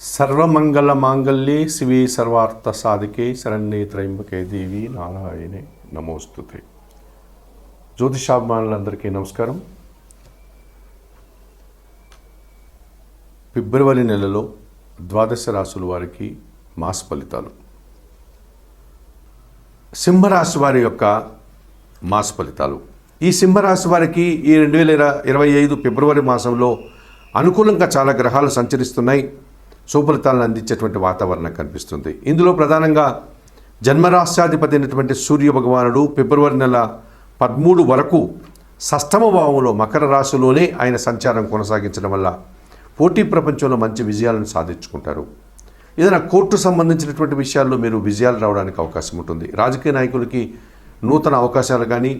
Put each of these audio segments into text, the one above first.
సర్వమంగళ మాంగళ్యే శివే సర్వార్థ సాధికే శరణ్యే త్రయంబకే దేవి నారాయణే నమోస్తుతే. జ్యోతిషాభిమానులందరికీ నమస్కారం. ఫిబ్రవరి నెలలో ద్వాదశ రాసుల వారికి మాస ఫలితాలు. సింహరాశి వారి యొక్క మాస ఫలితాలు. ఈ సింహరాశి వారికి ఈ రెండు వేల ఇరవై ఐదు ఫిబ్రవరి మాసంలో అనుకూలంగా చాలా గ్రహాలు సంచరిస్తున్నాయి. సుఫలితాలను అందించేటువంటి వాతావరణం కనిపిస్తుంది. ఇందులో ప్రధానంగా జన్మరాష్ట్రాధిపతి అయినటువంటి సూర్య భగవానుడు ఫిబ్రవరి నెల పదమూడు వరకు షష్టమ భావంలో మకర రాశిలోనే ఆయన సంచారం కొనసాగించడం వల్ల పోటీ ప్రపంచంలో మంచి విజయాలను సాధించుకుంటారు. ఏదైనా కోర్టు సంబంధించినటువంటి విషయాల్లో మీరు విజయాలు రావడానికి అవకాశం ఉంటుంది. రాజకీయ నాయకులకి నూతన అవకాశాలు కానీ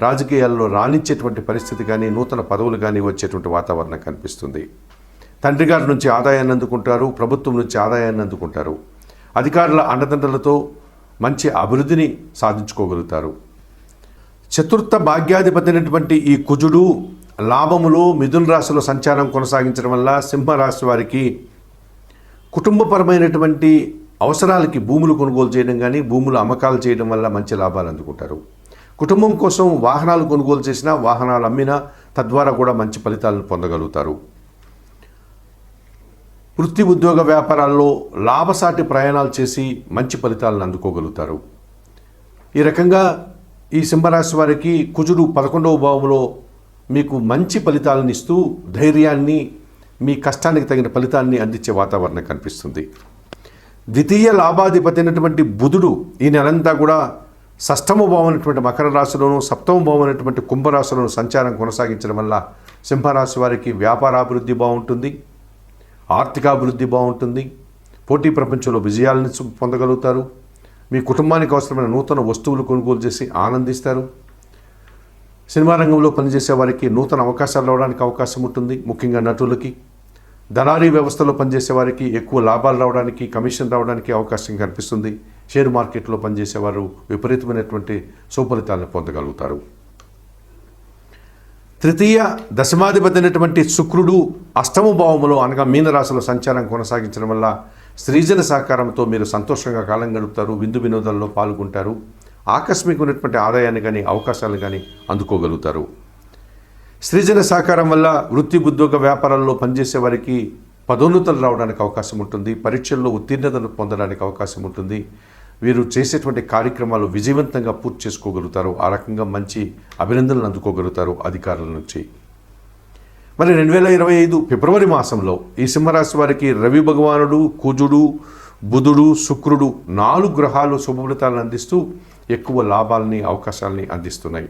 రాజకీయాల్లో రాణించేటువంటి పరిస్థితి కానీ నూతన పదవులు కానీ వచ్చేటువంటి వాతావరణం కనిపిస్తుంది. తండ్రి గారి నుంచి ఆదాయాన్ని అందుకుంటారు ప్రభుత్వం నుంచి ఆదాయాన్ని అందుకుంటారు. అధికారుల అండదండలతో మంచి అభివృద్ధిని సాధించుకోగలుగుతారు. చతుర్థ భాగ్యాధిపతి అయినటువంటి ఈ కుజుడు లాభములు మిథున రాశిలో సంచారం కొనసాగించడం వల్ల సింహరాశి వారికి కుటుంబపరమైనటువంటి అవసరాలకి భూములు కొనుగోలు చేయడం కానీ భూములు అమ్మకాలు చేయడం వల్ల మంచి లాభాలు అందుకుంటారు. కుటుంబం కోసం వాహనాలు కొనుగోలు చేసినా వాహనాలు అమ్మినా తద్వారా కూడా మంచి ఫలితాలను పొందగలుగుతారు. వృత్తి ఉద్యోగ వ్యాపారాల్లో లాభసాటి ప్రయాణాలు చేసి మంచి ఫలితాలను అందుకోగలుగుతారు. ఈ రకంగా ఈ సింహరాశి వారికి కుజుడు పదకొండవ భావంలో మీకు మంచి ఫలితాలను ఇస్తూ ధైర్యాన్ని మీ కష్టానికి తగిన ఫలితాన్ని అందించే వాతావరణం కనిపిస్తుంది. ద్వితీయ లాభాధిపతి అయినటువంటి బుధుడు ఈ నెలంతా కూడా షష్టమ భావనటువంటి మకర రాశిలోను సప్తమ భావమైనటువంటి కుంభరాశిలోను సంచారం కొనసాగించడం వల్ల సింహరాశి వారికి వ్యాపారాభివృద్ధి బాగుంటుంది. ఆర్థికాభివృద్ధి బాగుంటుంది. పోటీ ప్రపంచంలో విజయాలను పొందగలుగుతారు. మీ కుటుంబానికి అవసరమైన నూతన వస్తువులు కొనుగోలు చేసి ఆనందిస్తారు. సినిమా రంగంలో పనిచేసే వారికి నూతన అవకాశాలు రావడానికి అవకాశం ఉంటుంది ముఖ్యంగా నటులకి. దళారీ వ్యవస్థలో పనిచేసే వారికి ఎక్కువ లాభాలు రావడానికి కమిషన్ రావడానికి అవకాశం కనిపిస్తుంది. షేర్ మార్కెట్లో పనిచేసేవారు విపరీతమైనటువంటి సుఫలితాలను పొందగలుగుతారు. తృతీయ దశమాధిపతి అయినటువంటి శుక్రుడు అష్టమ భావములో అనగా మీనరాశిలో సంచారం కొనసాగించడం వల్ల స్త్రీజన సహకారంతో మీరు సంతోషంగా కాలం గడుపుతారు విందు వినోదాల్లో పాల్గొంటారు ఆకస్మికమైనటువంటి ఆదాయాన్ని కానీ అవకాశాలు కానీ అందుకోగలుగుతారు. స్త్రీజన సహకారం వల్ల వృత్తి ఉద్యోగ వ్యాపారాల్లో పనిచేసే వారికి పదోన్నతులు రావడానికి అవకాశం ఉంటుంది పరీక్షల్లో ఉత్తీర్ణతను పొందడానికి అవకాశం ఉంటుంది. వీరు చేసేటువంటి కార్యక్రమాలు విజయవంతంగా పూర్తి చేసుకోగలుగుతారు. ఆ రకంగా మంచి అభినందనలు అందుకోగలుగుతారు అధికారుల నుంచి. మరి రెండు వేల ఇరవై ఐదు ఫిబ్రవరి మాసంలో ఈ సింహరాశి వారికి రవి భగవానుడు కుజుడు బుధుడు శుక్రుడు నాలుగు గ్రహాలు శుభఫలితాలను అందిస్తూ ఎక్కువ లాభాలని అవకాశాలని అందిస్తున్నాయి.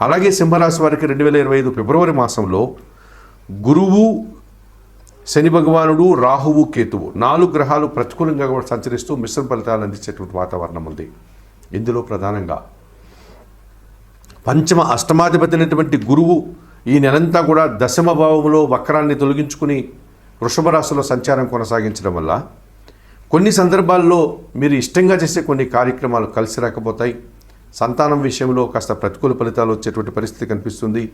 అలాగే సింహరాశి వారికి రెండు వేల ఇరవై ఐదు ఫిబ్రవరి మాసంలో గురువు శని భగవానుడు రాహువు కేతువు నాలుగు గ్రహాలు ప్రతికూలంగా కూడా సంచరిస్తూ మిశ్రమ ఫలితాలు అందించేటువంటి వాతావరణం ఉంది. ఇందులో ప్రధానంగా పంచమ అష్టమాధిపతి అయినటువంటి గురువు ఈ నెలంతా కూడా దశమ భావంలో వక్రాన్ని తొలగించుకుని వృషభ రాశిలో సంచారం కొనసాగించడం వల్ల కొన్ని సందర్భాల్లో మీరు ఇష్టంగా చేసే కొన్ని కార్యక్రమాలు కలిసి రాకపోతాయి. సంతానం విషయంలో కాస్త ప్రతికూల ఫలితాలు వచ్చేటువంటి పరిస్థితి కనిపిస్తుంది.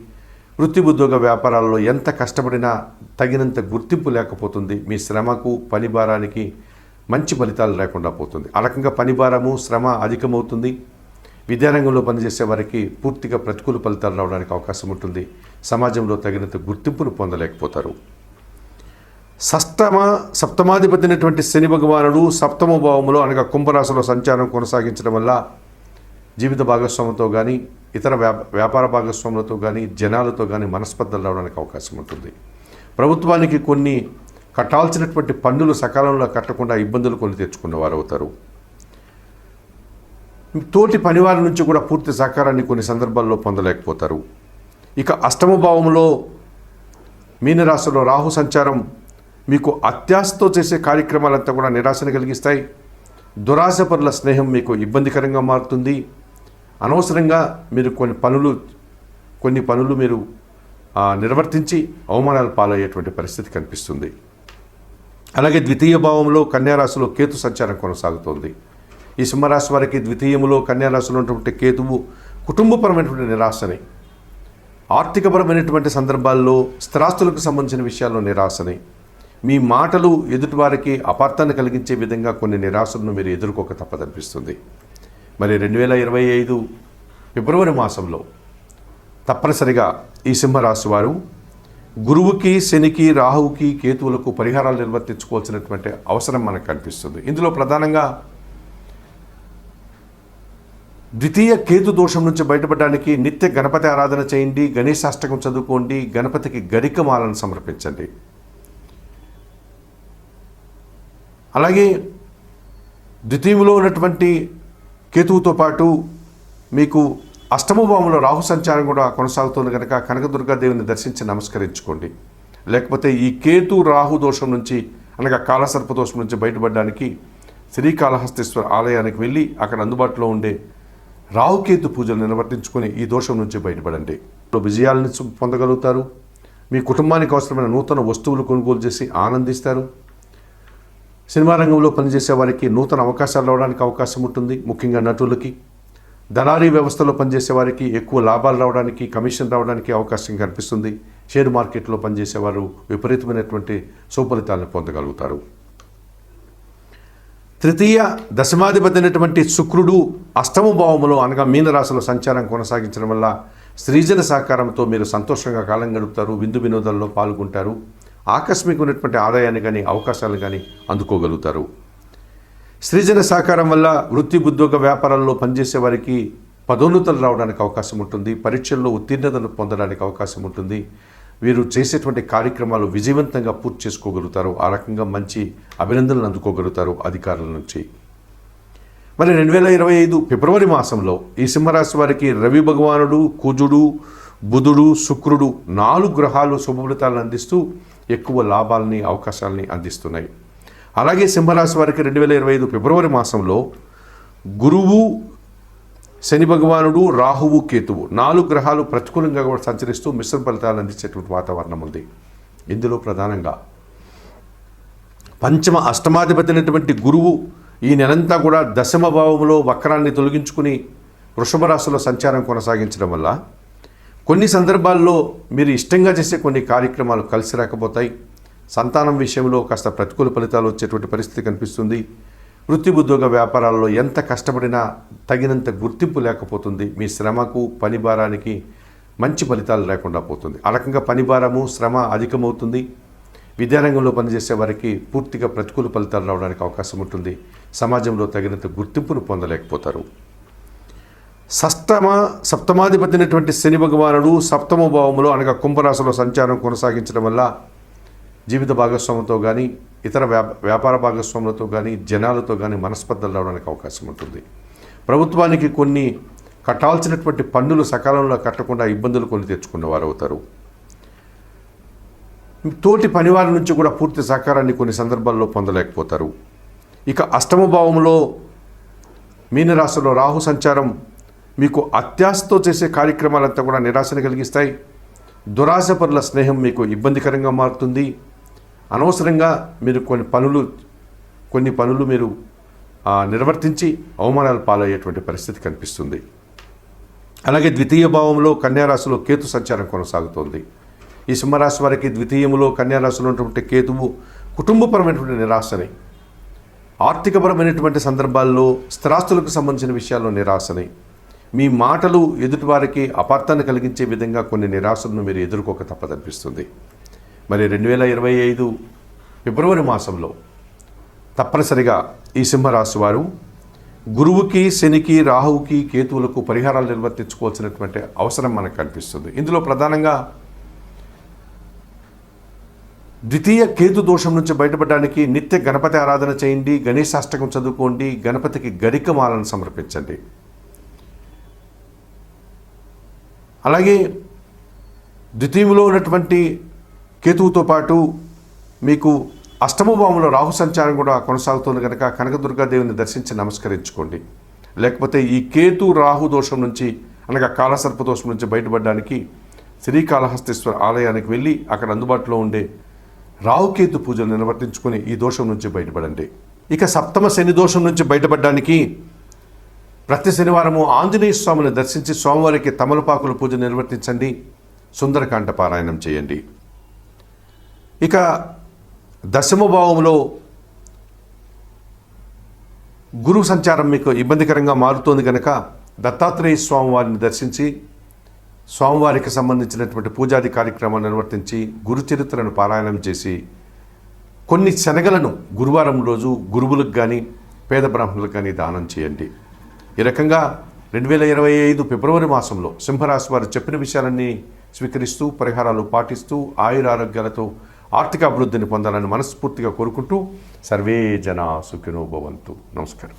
వృత్తి ఉద్యోగ వ్యాపారాల్లో ఎంత కష్టపడినా తగినంత గుర్తింపు లేకపోతుంది. మీ శ్రమకు పని భారానికి మంచి ఫలితాలు లేకుండా పోతుంది. ఆ రకంగా పని భారము శ్రమ అధికమవుతుంది. విద్యారంగంలో పనిచేసే వారికి పూర్తిగా ప్రతికూల ఫలితాలు రావడానికి అవకాశం ఉంటుంది. సమాజంలో తగినంత గుర్తింపును పొందలేకపోతారు. సప్తమ సప్తమాధిపతి అయినటువంటి శని భగవానుడు సప్తమ భావములో అనగా కుంభరాశిలో సంచారం కొనసాగించడం వల్ల జీవిత భాగస్వాములతో కానీ ఇతర వ్యాప వ్యాపార భాగస్వాములతో కానీ జనాలతో కానీ మనస్పర్ధలు రావడానికి అవకాశం ఉంటుంది. ప్రభుత్వానికి కొన్ని కట్టాల్సినటువంటి పన్నులు సకాలంలో కట్టకుండా ఇబ్బందులు కొని తెచ్చుకున్నవారు అవుతారు తోటి పనివారి నుంచి కూడా పూర్తి సహకారాన్ని కొన్ని సందర్భాల్లో పొందలేకపోతారు. ఇక అష్టమ భావంలో మీనరాశిలో రాహు సంచారం మీకు అత్యాశతో చేసే కార్యక్రమాలంతా కూడా నిరాశను కలిగిస్తాయి. దురాశపరుల స్నేహం మీకు ఇబ్బందికరంగా మారుతుంది. అనవసరంగా మీరు కొన్ని పనులు కొన్ని పనులు మీరు నిర్వర్తించి అవమానాలు పాలయ్యేటువంటి పరిస్థితి కనిపిస్తుంది. అలాగే ద్వితీయ భావంలో కన్యారాశిలో కేతు సంచారం కొనసాగుతోంది. ఈ సింహరాశి వారికి ద్వితీయంలో కన్యారాశిలో ఉన్నటువంటి కేతువు కుటుంబపరమైనటువంటి నిరాశని. ఆర్థికపరమైనటువంటి సందర్భాల్లో స్థిరాస్తులకు సంబంధించిన విషయాల్లో నిరాశని. మీ మాటలు ఎదుటివారికి అపార్థాన్ని కలిగించే విధంగా కొన్ని నిరాశలను మీరు ఎదుర్కోక తప్పదనిపిస్తుంది. మరి రెండు వేల ఇరవై ఐదు ఫిబ్రవరి మాసంలో తప్పనిసరిగా ఈ సింహరాశి వారు గురువుకి శనికి రాహువుకి కేతువులకు పరిహారాలు నిర్వర్తించుకోవాల్సినటువంటి అవసరం మనకు కనిపిస్తుంది. ఇందులో ప్రధానంగా ద్వితీయ కేతు దోషం నుంచి బయటపడడానికి నిత్య గణపతి ఆరాధన చేయండి గణేశాష్టకం చదువుకోండి గణపతికి గరికమాలను సమర్పించండి. అలాగే ద్వితీయంలో ఉన్నటువంటి కేతువుతో పాటు మీకు అష్టమభావంలో రాహు సంచారం కూడా కొనసాగుతుంది కనుక కనకదుర్గాదేవిని దర్శించి నమస్కరించుకోండి. లేకపోతే ఈ కేతు రాహు దోషం నుంచి అనగా కాలసర్ప దోషం నుంచి బయటపడడానికి శ్రీకాళహస్తేశ్వర ఆలయానికి వెళ్ళి అక్కడ అందుబాటులో ఉండే రాహుకేతు పూజలు నిర్వర్తించుకొని ఈ దోషం నుంచి బయటపడండి. విజయాలను పొందగలుగుతారు. మీ కుటుంబానికి అవసరమైన నూతన వస్తువులు కొనుగోలు చేసి ఆనందిస్తారు. సినిమా రంగంలో పనిచేసే వారికి నూతన అవకాశాలు రావడానికి అవకాశం ఉంటుంది. ముఖ్యంగా నటులకి. దళారీ వ్యవస్థలో పనిచేసే వారికి ఎక్కువ లాభాలు రావడానికి కమిషన్ రావడానికి అవకాశం కనిపిస్తుంది షేర్ మార్కెట్లో పనిచేసేవారు విపరీతమైనటువంటి సుఫలితాలను పొందగలుగుతారు. తృతీయ దశమాధిపతి అయినటువంటి శుక్రుడు అష్టమ భావములో అనగా మీనరాశిలో సంచారం కొనసాగించడం వల్ల స్త్రీజన సహకారంతో మీరు సంతోషంగా కాలం గడుపుతారు. విందు వినోదాల్లో పాల్గొంటారు. ఆకస్మికమైనటువంటి ఆదాయాన్ని కానీ అవకాశాలు కానీ అందుకోగలుగుతారు. సృజన సహకారం వల్ల వృత్తి ఉద్యోగ వ్యాపారాల్లో పనిచేసే వారికి పదోన్నతులు రావడానికి అవకాశం ఉంటుంది. పరీక్షల్లో ఉత్తీర్ణతను పొందడానికి అవకాశం ఉంటుంది. వీరు చేసేటువంటి కార్యక్రమాలు విజయవంతంగా పూర్తి చేసుకోగలుగుతారు. ఆ రకంగా మంచి అభినందనలు అందుకోగలుగుతారు అధికారుల నుంచి. మరి రెండు వేల ఇరవై ఐదు ఫిబ్రవరి మాసంలో ఈ సింహరాశి వారికి రవి భగవానుడు కుజుడు బుధుడు శుక్రుడు నాలుగు గ్రహాలు శుభఫలితాలను అందిస్తూ ఎక్కువ లాభాలని అవకాశాలని అందిస్తున్నాయి. అలాగే సింహరాశి వారికి రెండు వేల ఇరవై ఐదు ఫిబ్రవరి మాసంలో గురువు శని భగవానుడు రాహువు కేతువు నాలుగు గ్రహాలు ప్రతికూలంగా కూడా సంచరిస్తూ మిశ్రమ ఫలితాలు అందించేటువంటి వాతావరణం ఉంది. ఇందులో ప్రధానంగా పంచమ అష్టమాధిపతి అయినటువంటి గురువు ఈ నెలంతా కూడా దశమ భావంలో వక్రాన్ని తొలగించుకుని వృషభ రాశిలో సంచారం కొనసాగించడం వల్ల కొన్ని సందర్భాల్లో మీరు ఇష్టంగా చేసే కొన్ని కార్యక్రమాలు కలిసి రాకపోతాయి. సంతానం విషయంలో కాస్త ప్రతికూల ఫలితాలు వచ్చేటువంటి పరిస్థితి కనిపిస్తుంది. వృత్తి ఉద్యోగ వ్యాపారాల్లో ఎంత కష్టపడినా తగినంత గుర్తింపు లేకపోతుంది. మీ శ్రమకు పని భారానికి మంచి ఫలితాలు లేకుండా పోతుంది. ఆ రకంగా పని భారము శ్రమ అధికమవుతుంది. విద్యారంగంలో పనిచేసే వారికి పూర్తిగా ప్రతికూల ఫలితాలు రావడానికి అవకాశం ఉంటుంది. సమాజంలో తగినంత గుర్తింపును పొందలేకపోతారు. షష్టమ సప్తమాధిపతి అయినటువంటి శని భగవానుడు సప్తమ భావములో అనగా కుంభరాశిలో సంచారం కొనసాగించడం వల్ల జీవిత భాగస్వాములతో కానీ ఇతర వ్యాప వ్యాపార భాగస్వాములతో కానీ జనాలతో కానీ మనస్పర్ధలు రావడానికి అవకాశం ఉంటుంది. ప్రభుత్వానికి కొన్ని కట్టాల్సినటువంటి పన్నులు సకాలంలో కట్టకుండా ఇబ్బందులు కొని తెచ్చుకున్నవారు అవుతారు తోటి పనివారి నుంచి కూడా పూర్తి సహకారాన్ని కొన్ని సందర్భాల్లో పొందలేకపోతారు. ఇక అష్టమ భావంలో మీనరాశిలో రాహు సంచారం మీకు అత్యాశతో చేసే కార్యక్రమాలంతా కూడా నిరాశను కలిగిస్తాయి. దురాశపరుల స్నేహం మీకు ఇబ్బందికరంగా మారుతుంది. అనవసరంగా మీరు కొన్ని పనులు కొన్ని పనులు మీరు నిర్వర్తించి అవమానాలు పాలయ్యేటువంటి పరిస్థితి కనిపిస్తుంది. అలాగే ద్వితీయ భావంలో కన్యారాశిలో కేతు సంచారం కొనసాగుతోంది. ఈ సింహరాశి వారికి ద్వితీయంలో కన్యారాశిలో ఉన్నటువంటి కేతువు కుటుంబపరమైనటువంటి నిరాశని. ఆర్థికపరమైనటువంటి సందర్భాల్లో స్థిరాస్తులకు సంబంధించిన విషయాల్లో నిరాశని. మీ మాటలు ఎదుటివారికి అపార్థాన్ని కలిగించే విధంగా కొన్ని నిరాశలను మీరు ఎదుర్కోక తప్పదనిపిస్తుంది. మరి రెండు వేల ఇరవై ఐదు ఫిబ్రవరి మాసంలో తప్పనిసరిగా ఈ సింహరాశి వారు గురువుకి శనికి రాహువుకి కేతువులకు పరిహారాలు నిర్వర్తించుకోవాల్సినటువంటి అవసరం మనకు కనిపిస్తుంది. ఇందులో ప్రధానంగా ద్వితీయ కేతు దోషం నుంచి బయటపడడానికి నిత్య గణపతి ఆరాధన చేయండి గణేశాష్టకం చదువుకోండి గణపతికి గరికమాలను సమర్పించండి. అలాగే ద్వితీయంలో ఉన్నటువంటి కేతువుతో పాటు మీకు అష్టమ భావంలో రాహు సంచారం కూడా కొనసాగుతుంది కనుక కనకదుర్గాదేవిని దర్శించి నమస్కరించుకోండి. లేకపోతే ఈ కేతు రాహు దోషం నుంచి అనగా కాలసర్ప దోషం నుంచి బయటపడడానికి శ్రీకాళహస్తీశ్వర ఆలయానికి వెళ్ళి అక్కడ అందుబాటులో ఉండే రాహుకేతు పూజలు నిర్వర్తించుకొని ఈ దోషం నుంచి బయటపడండి. ఇక సప్తమ శని దోషం నుంచి బయటపడడానికి ప్రతి శనివారము ఆంజనేయ స్వామిని దర్శించి స్వామివారికి తమలపాకుల పూజ నిర్వర్తించండి. సుందరకాండ పారాయణం చేయండి. ఇక దశమ భావంలో గురు సంచారం మీకు ఇబ్బందికరంగా మారుతోంది కనుక దత్తాత్రేయ స్వామి వారిని దర్శించి స్వామివారికి సంబంధించినటువంటి పూజాది కార్యక్రమాన్ని నిర్వర్తించి గురు చరిత్రను పారాయణం చేసి కొన్ని శనగలను గురువారం రోజు గురువులకు కానీ పేద బ్రాహ్మణులకు కానీ దానం చేయండి. ఈ రకంగా రెండు వేల ఇరవై ఐదు ఫిబ్రవరి మాసంలో సింహరాశి వారు చెప్పిన విషయాలన్నీ స్వీకరిస్తూ పరిహారాలు పాటిస్తూ ఆయురారోగ్యాలతో ఆర్థిక అభివృద్ధిని పొందాలని మనస్ఫూర్తిగా కోరుకుంటూ సర్వే జన సుఖినో భవంతు. నమస్కారం.